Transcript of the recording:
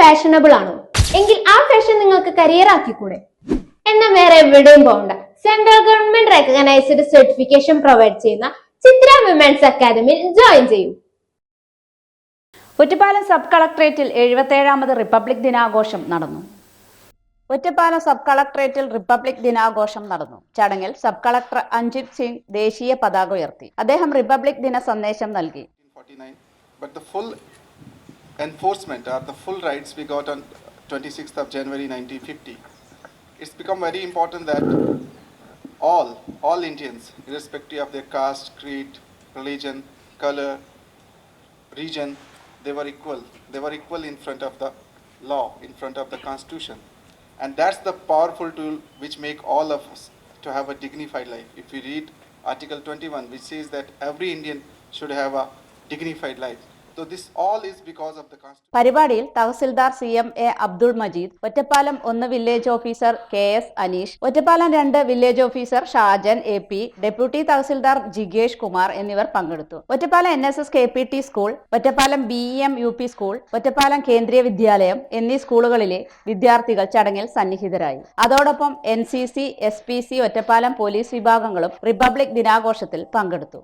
Fashionable ആണോ? എങ്കിൽ ആ ഫാഷൻ നിങ്ങൾക്ക് കരിയർ ആക്കിക്കൂടെ? എന്നാൽ വേറെ എവിടെയും പോകണ്ട. Central government recognised certification provide ചെയ്യുന്ന ചിത്ര വിമൻസ് അക്കാദമിയിൽ ജോയിൻ ചെയ്യൂ. ഒറ്റപ്പാലം സബ് കളക്ടറേറ്റിൽ എഴുപത്തേഴാമത് റിപ്പബ്ലിക് ദിനാഘോഷം നടന്നു. ഒറ്റപ്പാലം സബ് കളക്ട്രേറ്റിൽ റിപ്പബ്ലിക് ദിനാഘോഷം നടന്നു. ചടങ്ങിൽ സബ് കളക്ടർ അഞ്ജിത് സിംഗ് ദേശീയ പതാക ഉയർത്തി. അദ്ദേഹം റിപ്പബ്ലിക് ദിന സന്ദേശം നൽകി. Enforcement or the full rights we got on 26th of January 1950. It's become very important that all, all Indians, irrespective of their caste, creed, religion, color, region, they were equal. They were equal in front of the law, in front of the constitution. And that's the powerful tool which make all of us to have a dignified life. If we read Article 21, which says that every Indian should have a dignified life. പരിപാടിയിൽ tahsildar C M A Abdul Majeed Ottapalam ഒന്ന് village officer K S Aneesh Ottapalam രണ്ട് village officer Shajan A P deputy tahsildar ജിഗേഷ് Kumar എന്നിവർ പങ്കെടുത്തു. Ottapalam N S S K P T school Ottapalam B M U P school Ottapalam Kendriya Vidyalayam എന്നീ സ്കൂളുകളിലെ വിദ്യാർത്ഥികൾ ചടങ്ങിൽ സന്നിഹിതരായി. അതോടൊപ്പം N C C S P C Ottapalam police വിഭാഗങ്ങളും republic ദിനാഘോഷത്തിൽ പങ്കെടുത്തു.